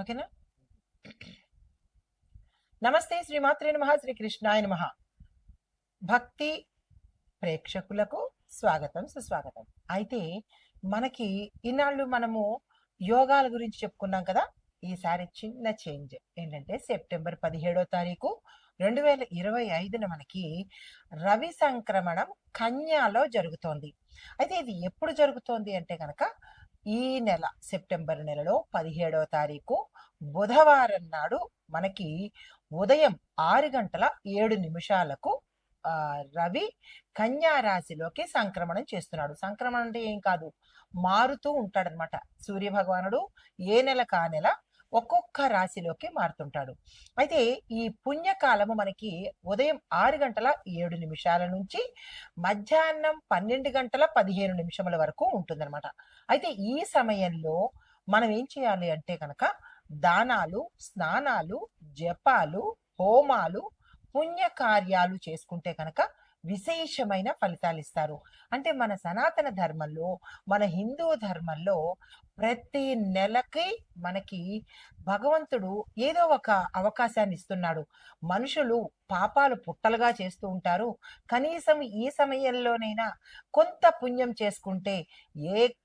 ఓకేనా? నమస్తే శ్రీమాత్రే నమ శ్రీ కృష్ణాయ నమ. భక్తి ప్రేక్షకులకు స్వాగతం సుస్వాగతం. అయితే మనకి ఇన్నాళ్ళు మనము యోగాల గురించి చెప్పుకున్నాం కదా ఈసారి చిన్న చేంజ్. ఏంటంటే సెప్టెంబర్ పదిహేడో తారీఖు రెండు వేల ఇరవై ఐదున మనకి రవి సంక్రమణం కన్యాలో జరుగుతోంది. అయితే ఇది ఎప్పుడు జరుగుతోంది అంటే కనుక ఈ నెల సెప్టెంబర్ నెలలో పదిహేడవ తారీఖు బుధవారం నాడు మనకి ఉదయం ఆరు గంటల ఏడు నిమిషాలకు రవి కన్యా రాశిలోకి సంక్రమణం చేస్తున్నాడు. సంక్రమణం అంటే ఏం కాదు మారుతూ ఉంటాడనమాట సూర్య భగవానుడు ఏ నెల కా నెల ఒక్కొక్క రాశిలోకి మారుతుంటాడు. అయితే ఈ పుణ్యకాలము మనకి ఉదయం ఆరు గంటల ఏడు నిమిషాల నుంచి మధ్యాహ్నం పన్నెండు గంటల పదిహేను నిమిషముల వరకు ఉంటుందన్నమాట. అయితే ఈ సమయంలో మనం ఏం చేయాలి అంటే కనుక దానాలు స్నానాలు జపాలు హోమాలు పుణ్య కార్యాలు చేసుకుంటే కనుక విశేషమైన ఫలితాలు ఇస్తారు అంటే మన సనాతన ధర్మంలో మన హిందూ ధర్మంలో ప్రతి నెలకి మనకి భగవంతుడు ఏదో ఒక అవకాశాన్ని ఇస్తున్నాడు మనుషులు పాపాలు పుట్టలుగా చేస్తూ ఉంటారు. కనీసం ఈ సమయంలోనైనా కొంత పుణ్యం చేసుకుంటే ఏ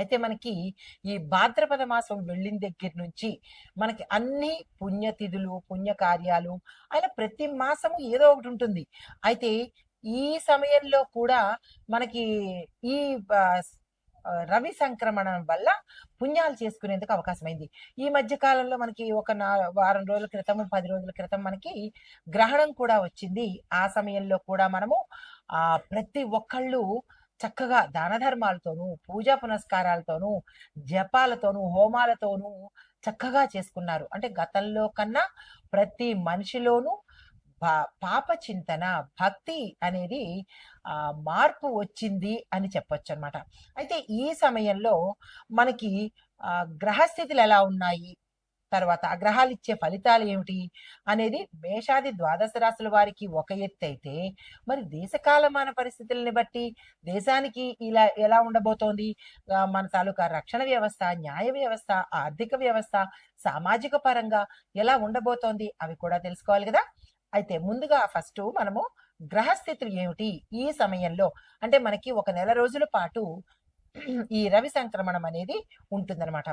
అయితే మనకి ఈ భాద్రపద మాసం వెళ్ళిన దగ్గర నుంచి మనకి అన్ని పుణ్యతిథులు పుణ్యకార్యాలు ఆయన ప్రతి మాసము ఏదో ఒకటి ఉంటుంది. అయితే ఈ సమయంలో కూడా మనకి ఈ రవి సంక్రమణం వల్ల పుణ్యాలు చేసుకునేందుకు అవకాశమైంది. ఈ మధ్య కాలంలో మనకి ఒక నా వారం రోజుల క్రితం పది రోజుల క్రితం మనకి గ్రహణం కూడా వచ్చింది. ఆ సమయంలో కూడా మనము ఆ ప్రతి ఒక్కళ్ళు చక్కగా దాన ధర్మాలతోనూ పూజా పునస్కారాలతోనూ జపాలతోనూ హోమాలతోనూ చక్కగా చేసుకున్నారు. అంటే గతంలో కన్నా ప్రతి మనిషిలోనూ పా- పాప చింతన భక్తి అనేది ఆ మార్పు వచ్చింది అని చెప్పొచ్చు అనమాట అయితే ఈ సమయంలో మనకి ఆ గ్రహస్థితులు ఎలా ఉన్నాయి? తర్వాత ఆ గ్రహాలు ఇచ్చే ఫలితాలు ఏమిటి అనేది మేషాది ద్వాదశ రాశుల వారికి ఒక ఎత్తు అయితే మరి దేశకాలమాన పరిస్థితుల్ని బట్టి దేశానికి ఇలా ఎలా ఉండబోతోంది? మన తాలూకా రక్షణ వ్యవస్థ న్యాయ వ్యవస్థ ఆర్థిక వ్యవస్థ సామాజిక పరంగా ఎలా ఉండబోతోంది అవి కూడా తెలుసుకోవాలి కదా? అయితే ముందుగా ఫస్ట్ మనము గ్రహస్థితులు ఏమిటి ఈ సమయంలో? అంటే మనకి ఒక నెల రోజుల పాటు ఈ రవి సంక్రమణం అనేది ఉంటుందన్నమాట.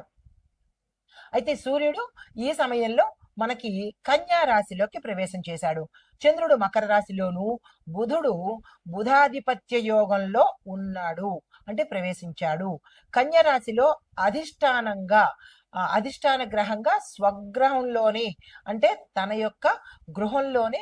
అయితే సూర్యుడు ఈ సమయంలో మనకి కన్యా రాశిలోకి ప్రవేశం చేశాడు. చంద్రుడు మకర రాశిలోను బుధుడు బుధాధిపత్య యోగంలో ఉన్నాడు. అంటే ప్రవేశించాడు. కన్యా రాశిలో అధిష్టానంగా అధిష్టాన గ్రహంగా స్వగ్రహంలోనే అంటే తన యొక్క గృహంలోనే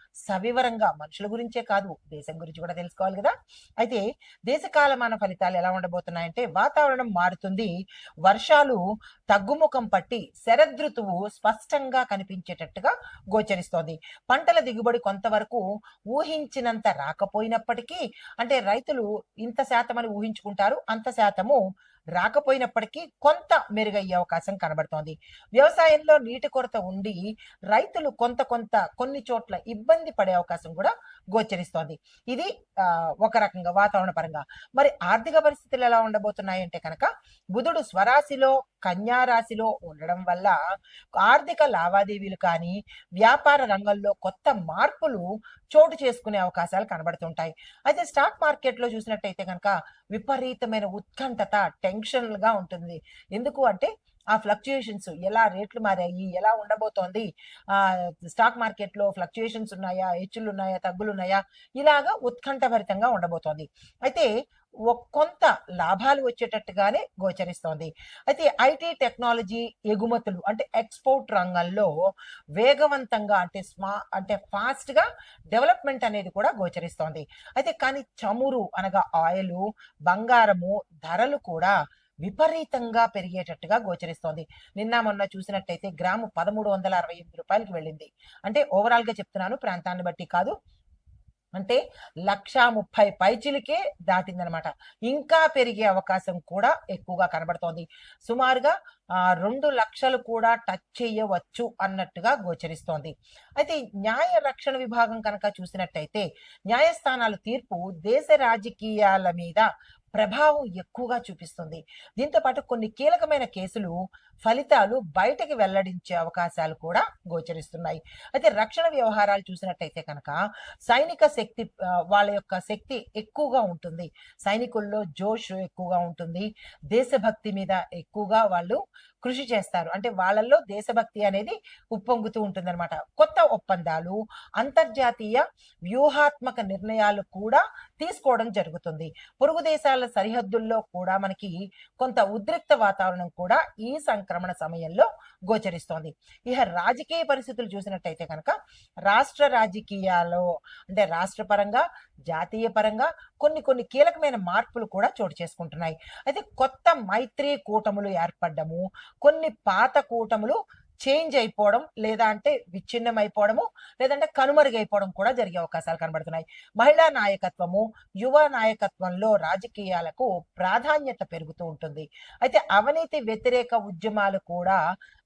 సవివరంగా మనుషుల గురించే కాదు దేశం గురించి కూడా తెలుసుకోవాలి కదా. అయితే దేశకాలమాన ఫలితాలు ఎలా ఉండబోతున్నాయంటే వాతావరణం మారుతుంది. వర్షాలు తగ్గుముఖం పట్టి శరదృతువు స్పష్టంగా కనిపించేటట్టుగా గోచరిస్తోంది. పంటల దిగుబడి కొంతవరకు ఊహించినంత రాకపోయినప్పటికీ అంటే రైతులు ఇంత శాతం అని ఊహించుకుంటారు అంత శాతము రాకపోయినప్పటికీ కొంత మెరుగయ్యే అవకాశం కనబడుతోంది. వ్యవసాయంలో నీటి కొరత ఉండి రైతులు కొంత కొంత కొన్ని చోట్ల ఇబ్బంది పడే అవకాశం కూడా గోచరిస్తోంది. ఇది ఒక రకంగా వాతావరణ పరంగా. మరి ఆర్థిక పరిస్థితులు ఎలా ఉండబోతున్నాయంటే కనుక బుధుడు స్వరాశిలో కన్యారాశిలో ఉండడం వల్ల ఆర్థిక లావాదేవీలు కానీ వ్యాపార రంగంలో కొత్త మార్పులు చోటు చేసుకునే అవకాశాలు కనబడుతుంటాయి. అయితే స్టాక్ మార్కెట్లో చూసినట్టయితే కనుక విపరీతమైన ఉత్కంఠత టెన్షన్గా ఉంటుంది. ఎందుకు అంటే ఆ ఫ్లక్చుయేషన్స్ ఎలా రేట్లు మారాయి ఎలా ఉండబోతోంది ఆ స్టాక్ మార్కెట్లో ఫ్లక్చుయేషన్స్ ఉన్నాయా హెచ్చులు ఉన్నాయా తగ్గులు ఉన్నాయా ఇలాగా ఉత్కంఠభరితంగా ఉండబోతోంది. అయితే కొంత లాభాలు వచ్చేటట్టుగానే గోచరిస్తోంది. అయితే ఐటీ టెక్నాలజీ ఎగుమతులు అంటే ఎక్స్పోర్ట్ రంగంలో వేగవంతంగా అంటే స్మా అంటే ఫాస్ట్గా డెవలప్మెంట్ అనేది కూడా గోచరిస్తోంది. అయితే కానీ చమురు అనగా ఆయిల్ బంగారము ధరలు కూడా విపరీతంగా పెరిగేటట్టుగా గోచరిస్తోంది. నిన్న మొన్న చూసినట్టయితే గ్రాము పదమూడు వందల అరవై ఎనిమిది రూపాయలకి వెళ్ళింది. అంటే ఓవరాల్గా చెప్తున్నాను ప్రాంతాన్ని బట్టి కాదు అంటే లక్షా ముప్పై పైచిలకే దాటిందనమాట. ఇంకా పెరిగే అవకాశం కూడా ఎక్కువగా కనబడుతోంది. సుమారుగా ఆ, రెండు లక్షలు కూడా టచ్ చేయవచ్చు అన్నట్టుగా గోచరిస్తోంది. అయితే న్యాయ రక్షణ విభాగం కనుక చూసినట్టయితే న్యాయస్థానాల తీర్పు దేశ రాజకీయాల మీద ప్రభావం ఎక్కువగా చూపిస్తుంది. దీంతో పాటు కొన్ని కీలకమైన కేసులు ఫలితాలు బయటకి వెల్లడించే అవకాశాలు కూడా గోచరిస్తున్నాయి. అయితే రక్షణ వ్యవహారాలు చూసినట్టయితే కనుక సైనిక శక్తి వాళ్ళ యొక్క శక్తి ఎక్కువగా ఉంటుంది. సైనికుల్లో జోష్ ఎక్కువగా ఉంటుంది. దేశభక్తి మీద ఎక్కువగా వాళ్ళు కృషి చేస్తారు. అంటే వాళ్ళల్లో దేశభక్తి అనేది ఉప్పొంగుతూ ఉంటుందన్నమాట. కొత్త ఒప్పందాలు అంతర్జాతీయ వ్యూహాత్మక నిర్ణయాలు కూడా తీసుకోవడం జరుగుతుంది. పొరుగు దేశాల సరిహద్దుల్లో కూడా మనకి కొంత ఉద్రిక్త వాతావరణం కూడా ఈ సంక సంక్రమణ సమయంలో గోచరిస్తోంది. ఇక రాజకీయ పరిస్థితులు చూసినట్టయితే కనుక రాష్ట్ర రాజకీయాల్లో అంటే రాష్ట్ర పరంగా జాతీయ పరంగా కొన్ని కొన్ని కీలకమైన మార్పులు కూడా చోటు చేసుకుంటున్నాయి. అయితే కొత్త మైత్రి కూటములు ఏర్పడ్డము కొన్ని పాత కూటములు చేంజ్ అయిపోవడం లేదా అంటే విచ్ఛిన్నం అయిపోవడము లేదంటే కనుమరుగైపోవడం కూడా జరిగే అవకాశాలు కనబడుతున్నాయి. మహిళా నాయకత్వము యువ నాయకత్వంలో రాజకీయాలకు ప్రాధాన్యత పెరుగుతూ ఉంటుంది. అయితే అవినీతి వ్యతిరేక ఉద్యమాలు కూడా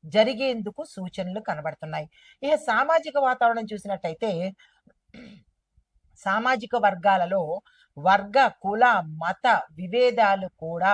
జరిగేందుకు సూచనలు కనబడుతున్నాయి. ఇక సామాజిక వాతావరణం చూసినట్టయితే సామాజిక వర్గాలలో వర్గ కుల మత విభేదాలు కూడా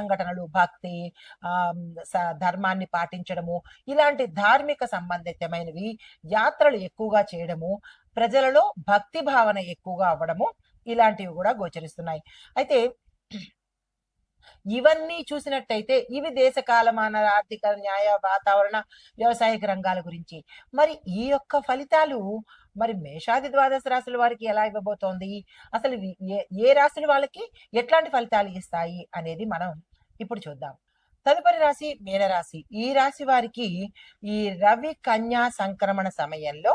సంఘటనలు భక్తి ఆ ధర్మాన్ని పాటించడము ఇలాంటి ధార్మిక సంబంధితమైనవి యాత్రలు ఎక్కువగా చేయడము ప్రజలలో భక్తి భావన ఎక్కువగా అవ్వడము ఇలాంటివి కూడా గోచరిస్తున్నాయి. అయితే ఇవన్నీ చూసినట్టయితే ఇవి దేశ కాలమాన ఆర్థిక న్యాయ వాతావరణ వ్యవసాయక రంగాల గురించి. మరి ఈ యొక్క ఫలితాలు మరి మేషాది ద్వాదశ రాశుల వారికి ఎలా ఇవ్వబోతోంది? అసలు ఏ ఏ రాశుల వాళ్ళకి ఎట్లాంటి ఫలితాలు ఇస్తాయి అనేది మనం ఇప్పుడు చూద్దాం. తదుపరి రాశి మీనరాశి. ఈ రాశి వారికి ఈ రవి కన్యా సంక్రమణ సమయంలో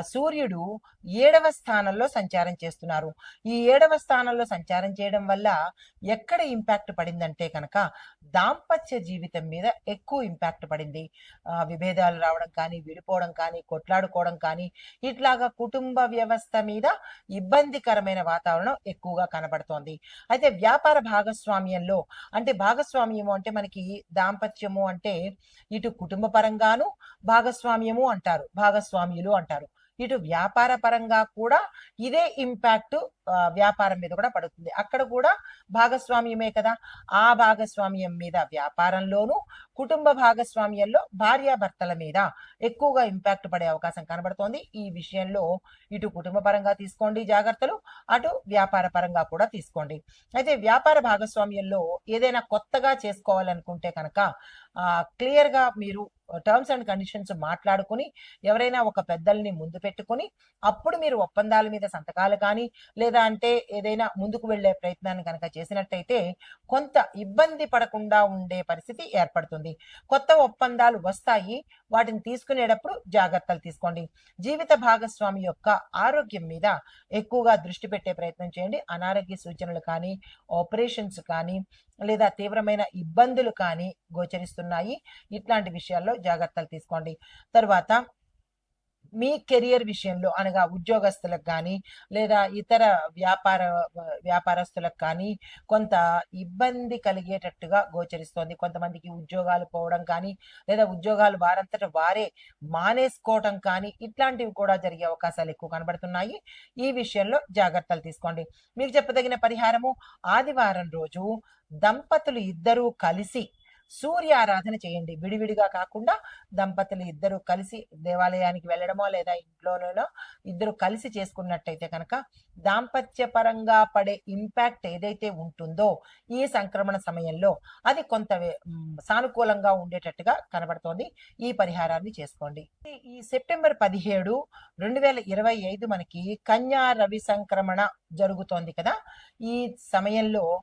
సూర్యుడు ఏడవ స్థానంలో సంచారం చేస్తున్నారు. ఈ ఏడవ స్థానంలో సంచారం చేయడం వల్ల ఎక్కడ ఇంపాక్ట్ పడిందంటే కనుక దాంపత్య జీవితం మీద ఎక్కువ ఇంపాక్ట్ పడింది. ఆ, విభేదాలు రావడం కానీ విడిపోవడం కానీ కొట్లాడుకోవడం కానీ ఇట్లాగా కుటుంబ వ్యవస్థ మీద ఇబ్బందికరమైన వాతావరణం ఎక్కువగా కనబడుతోంది. అయితే వ్యాపార భాగస్వామ్యంలో అంటే భాగస్వామ్యము అంటే మనకి దాంపత్యము అంటే ఇటు కుటుంబ పరంగాను భాగస్వామ్యము అంటారు. భాగస్వామ్యులు అంటారు. ఇటు వ్యాపార పరంగా కూడా ఇదే ఇంపాక్ట్ వ్యాపారం మీద కూడా పడుతుంది. అక్కడ కూడా భాగస్వామ్యమే కదా. ఆ భాగస్వామ్యం మీద వ్యాపారంలోను కుటుంబ భాగస్వామ్యంలో భార్యాభర్తల మీద ఎక్కువగా ఇంపాక్ట్ పడే అవకాశం కనబడుతోంది. ఈ విషయంలో ఇటు కుటుంబ పరంగా తీసుకోండి జాగ్రత్తలు అటు వ్యాపార పరంగా కూడా తీసుకోండి. అయితే వ్యాపార భాగస్వామ్యంలో ఏదైనా కొత్తగా చేసుకోవాలనుకుంటే కనుక క్లియర్గా మీరు టర్మ్స్ అండ్ కండిషన్స్ మాట్లాడుకుని ఎవరైనా ఒక పెద్దల్ని ముందు పెట్టుకుని అప్పుడు మీరు ఒప్పందాల మీద సంతకాలు కానీ లేదా ఎట్లా అంటే ఏదైనా ముందుకు వెళ్ళే ప్రయత్నాన్ని కనుక చేసినట్టయితే కొంత ఇబ్బంది పడకుండా ఉండే పరిస్థితి ఏర్పడుతుంది. కొత్త ఒప్పందాలు వస్తాయి. వాటిని తీసుకునేటప్పుడు జాగ్రత్తలు తీసుకోండి. జీవిత భాగస్వామి యొక్క ఆరోగ్యం మీద ఎక్కువగా దృష్టి పెట్టే ప్రయత్నం చేయండి. అనారోగ్య సూచనలు కానీ ఆపరేషన్స్ కానీ లేదా తీవ్రమైన ఇబ్బందులు కానీ గోచరిస్తున్నాయి. ఇట్లాంటి విషయాల్లో జాగ్రత్తలు తీసుకోండి. తర్వాత మీ కెరియర్ విషయంలో అనగా ఉద్యోగస్తులకు కానీ లేదా ఇతర వ్యాపార వ్యాపారస్తులకు కానీ కొంత ఇబ్బంది కలిగేటట్టుగా గోచరిస్తోంది. కొంతమందికి ఉద్యోగాలు పోవడం కానీ లేదా ఉద్యోగాలు వారంతట వారే మానేసుకోవడం కానీ ఇట్లాంటివి కూడా జరిగే అవకాశాలు ఎక్కువ కనబడుతున్నాయి. ఈ విషయంలో జాగ్రత్తలు తీసుకోండి. మీకు చెప్పదగిన పరిహారము ఆదివారం రోజు దంపతులు ఇద్దరూ కలిసి సూర్య ఆరాధన చేయండి. విడివిడిగా కాకుండా దంపతులు ఇద్దరు కలిసి దేవాలయానికి వెళ్ళడమో లేదా ఇంట్లోనో ఇద్దరు కలిసి చేసుకున్నట్టయితే కనుక దాంపత్యపరంగా పడే ఇంపాక్ట్ ఏదైతే ఉంటుందో ఈ సంక్రమణ సమయంలో అది కొంత వే- సానుకూలంగా ఉండేటట్టుగా కనబడుతోంది. ఈ పరిహారాన్ని చేసుకోండి. ఈ సెప్టెంబర్ పదిహేడు రెండు వేల ఇరవై ఐదు మనకి కన్యా రవి సంక్రమణ జరుగుతోంది కదా. ఈ సమయంలో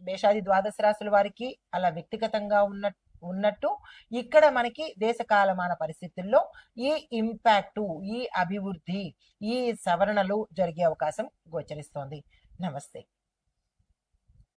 మేషాది ద్వాదశ రాశుల వారికి అలా వ్యక్తిగతంగా ఉన్న ఉన్నట్టు ఇక్కడ మనకి దేశ కాలమాన పరిస్థితుల్లో ఈ ఇంపాక్టు ఈ అభివృద్ధి ఈ సవరణలు జరిగే అవకాశం గోచరిస్తోంది. నమస్తే.